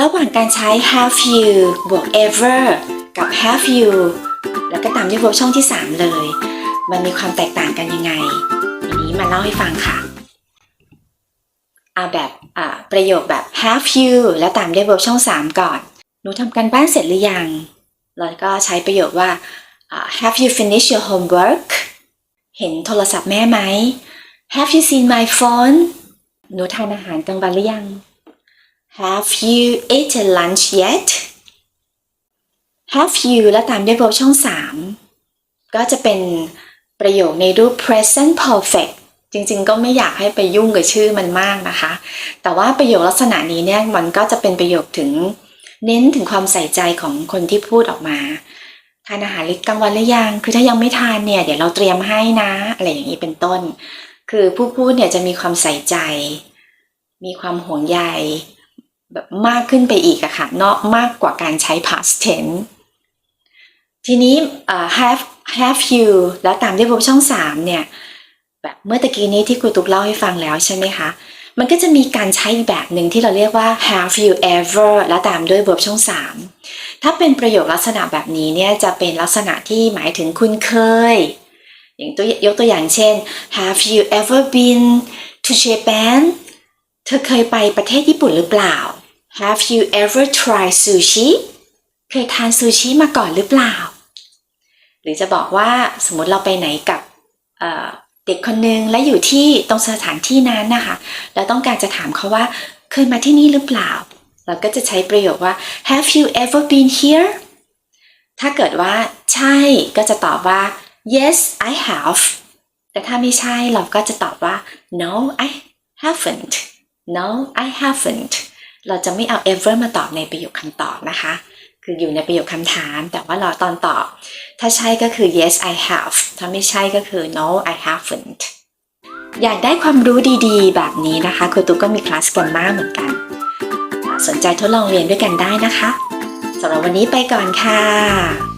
ระหว่างการใช้ have you บวก ever กับ have you แล้วก็ตามด้วย verb ช่องที่ 3 เลย มันมีความแตกต่างกันยังไงทีนี้มาเล่าให้ฟังค่ะเอาแบบประโยคแบบ have you แล้วตามด้วย verb ช่อง 3 ก่อน หนูทำการบ้านเสร็จหรือยัง แล้วก็ใช้ประโยคว่า have you finished your homework เห็นโทรศัพท์แม่ไหม have you seen my phone หนูทานอาหารกลางวันหรือยัง Have you eaten lunch yet? Have you และตามด้วย verb ช่อง 3 ก็จะเป็นประโยคในรูป present perfect จริงๆ ก็ไม่อยากให้ไปยุ่งกับชื่อมันมากนะคะ แต่ว่าประโยคลักษณะนี้เนี่ยมันก็จะเป็นประโยคถึงเน้นถึงความใส่ใจของคนที่พูดออกมา ทานอาหารกลางวันหรือยัง คือถ้ายังไม่ทานเนี่ย เดี๋ยวเราเตรียมให้นะ อะไรอย่างนี้เป็นต้น คือผู้พูดเนี่ยจะมีความใส่ใจ มีความห่วงใย แบบมากขึ้นไปอีกอะค่ะเนาะมากกว่าการใช้ past tense ทีนี้ have have you แล้วตามด้วย verb ช่อง3เนี่ยแบบเมื่อตะกี้นี้ที่ครูตุ๊กเล่าให้ฟังแล้วใช่ไหมคะ มันก็จะมีการใช้แบบหนึ่งที่เราเรียกว่า have you ever แล้วตามด้วย verb ช่อง3ถ้าเป็นประโยคลักษณะแบบนี้เนี่ยจะเป็นลักษณะที่หมายถึงคุณเคย อย่างตัวยกตัวอย่างเช่น have you ever been to Japan เธอเคยไปประเทศญี่ปุ่นหรือเปล่า Have you ever tried sushi เคยทานซูชิมาก่อนหรือเปล่า หรือจะบอกว่าสมมติเราไปไหนกับเเด็กคนนึงและอยู่ที่ตรงสถานที่นั้นนะคะ แล้วต้องการจะถามเขาว่าเคยมาที่นี่หรือเปล่า เราก็จะใช้ประโยคว่า Have you ever been here ถ้าเกิดว่าใช่ก็จะตอบว่า Yes I have แต่ถ้าไม่ใช่เราก็จะตอบว่า No I haven't No I haven't เราจะไม่เอา ever มาตอบในประโยคคำตอบนะคะ คืออยู่ในประโยคคำถาม แต่ว่าเราตอนตอบ ถ้าใช่ก็คือ yes I have ถ้าไม่ใช่ก็คือ no I haven't อยากได้ความรู้ดีๆ แบบนี้นะคะครูตุ๊กก็มีคลาสกันมากเหมือนกัน สนใจทดลองเรียนด้วยกันได้นะคะสำหรับวันนี้ไปก่อนค่ะ